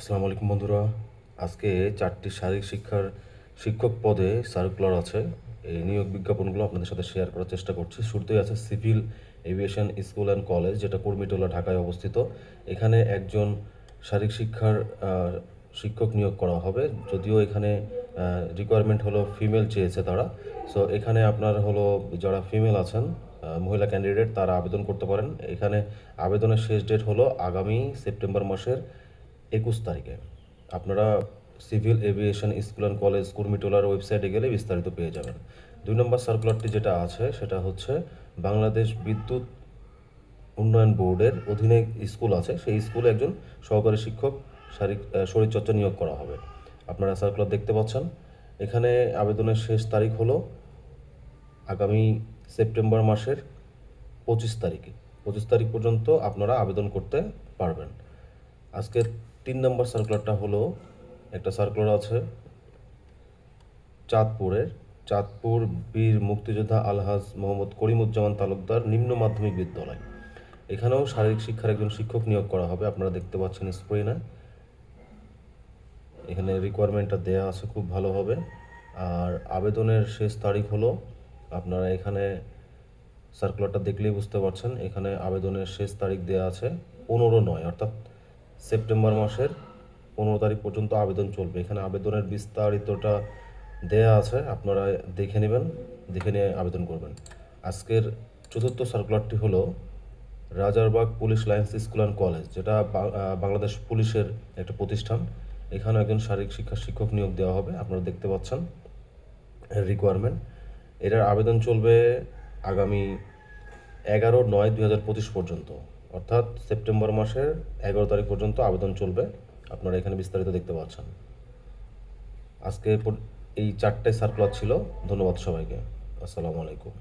আসসালামু আলাইকুম বন্ধুরা। আজকে চারটি শারীরিক শিক্ষার শিক্ষক পদে সার্কুলার আছে। এই নিয়োগ বিজ্ঞাপনগুলো আপনাদের সাথে শেয়ার করার চেষ্টা করছি। শুরুতেই আছে civil aviation school and college যেটা কর্মীটোলা, ঢাকায় অবস্থিত। এখানে একজন শারীরিক শিক্ষার শিক্ষক নিয়োগ করা হবে। যদিও এখানে রিকোয়ারমেন্ট হলো ফিমেল চেয়েছে তারা। সো এখানে আপনার হলো যারা ফিমেল আছেন মহিলা ক্যান্ডিডেট তারা আবেদন করতে পারেন। এখানে আবেদনের শেষ ডেট হলো আগামী সেপ্টেম্বর মাসের একুশ তারিখে। আপনারা civil aviation school and college কুর্মিটোলার ওয়েবসাইটে গেলে বিস্তারিত পেয়ে যাবেন। দুই নম্বর সার্কুলারটি যেটা আছে, সেটা হচ্ছে বাংলাদেশ বিদ্যুৎ উন্নয়ন বোর্ডের অধীনে স্কুল আছে। সেই স্কুলে একজন সহকারী শিক্ষক শারীরিক শরীরচর্চা নিয়োগ করা হবে। আপনারা সার্কুলার দেখতে পাচ্ছেন। এখানে আবেদনের শেষ তারিখ হলো আগামী সেপ্টেম্বর মাসের পঁচিশ তারিখে। পঁচিশ তারিখ পর্যন্ত আপনারা আবেদন করতে পারবেন। আজকে তিন নম্বর সার্কুলারটা হলো একটা সার্কুলার আছে চাঁদপুরের। চাঁদপুর বীর মুক্তিযোদ্ধা আলহাজ মোহাম্মদ করিমুজ্জামান তালুকদার নিম্ন মাধ্যমিক বিদ্যালয়। এখানেও শারীরিক শিক্ষার একজন শিক্ষক নিয়োগ করা হবে, আপনারা দেখতে পাচ্ছেন স্ক্রিনে এখানে রিকোয়ারমেন্টটা দেয়া আছে খুব ভালোভাবে। আর আবেদনের শেষ তারিখ হলো, আপনারা এখানে সার্কুলারটা দেখলেই বুঝতে পারছেন, এখানে আবেদনের শেষ তারিখ দেওয়া আছে পনেরো নয়, অর্থাৎ সেপ্টেম্বর মাসের পনেরো তারিখ পর্যন্ত আবেদন চলবে। এখানে আবেদনের বিস্তারিতটা দেয়া আছে, আপনারা দেখে নেবেন, দেখে নিয়ে আবেদন করবেন। আজকের চতুর্থ সার্কুলারটি হলো Rajarbag police lines school and college, যেটা বাংলাদেশ পুলিশের একটা প্রতিষ্ঠান। এখানে একজন শারীরিক শিক্ষা শিক্ষক নিয়োগ দেওয়া হবে, আপনারা দেখতে পাচ্ছেন রিকোয়ারমেন্ট এটার আবেদন চলবে আগামী এগারো নয় দুই হাজার পঁচিশ পর্যন্ত। অর্থাৎ সেপ্টেম্বর মাসের এগারো তারিখ পর্যন্ত আবেদন চলবে। আপনারা এখানে বিস্তারিত দেখতে পাচ্ছেন। আজকে এই চারটে সার্কুলার ছিল। ধন্যবাদ সবাইকে। আসসালামু আলাইকুম।